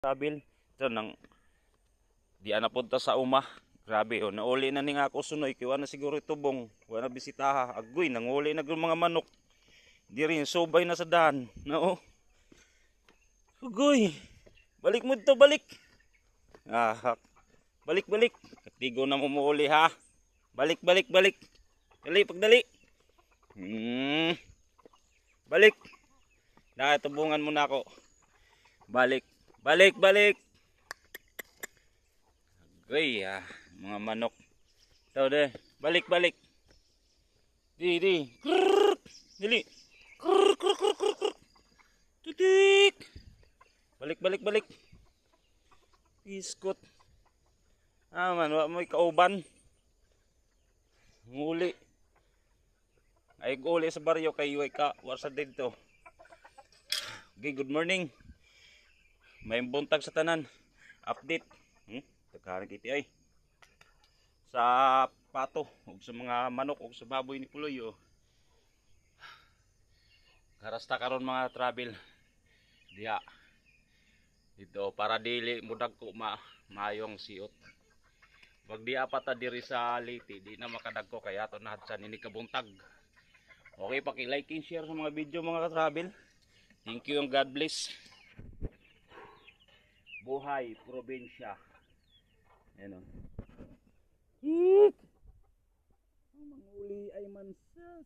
travel. Ito nang di ana punta sa uma. Grabe oh, nauli na ni nga ako sunoy kay na siguro tubong. Wala bisitaha. Agoy nanguli na mga manok. Di rin subay na sa daan. No. Agoy. Balik mo dito, balik. Ah, hak. balik balik. Katigo na mo muuli ha. Balik balik balik. Dali pagdali. Hmm. Balik. Na tubungan mo na ako. Balik. Balik, balik. Agay, ah, mga manok. Ito, de. Balik, balik. Di, di. Krrrr. Dili. Tutik. Balik, balik, balik. Iskot. Ah, man, wa mo kauban. Nguli. Ay, uli sa baryo kay Iway ka. Warsa dito. Okay, good morning. May buntag sa tanan. Update. Hmm? Tagkaran kiti ay. Sa pato. O sa mga manok. O sa baboy ni Puloy. Oh. Karasta karon mga travel. Diya. Dito para dili mudag ko ma mayong siot. Wag di apat ta diri sa liti, di na makadagko kaya to na sa ini kabuntag. Okay, paki-like and share sa mga video mga ka-travel. Thank you and God bless. Buhay, probinsya. Ayan o. Hik! Ang manguli ay mansas.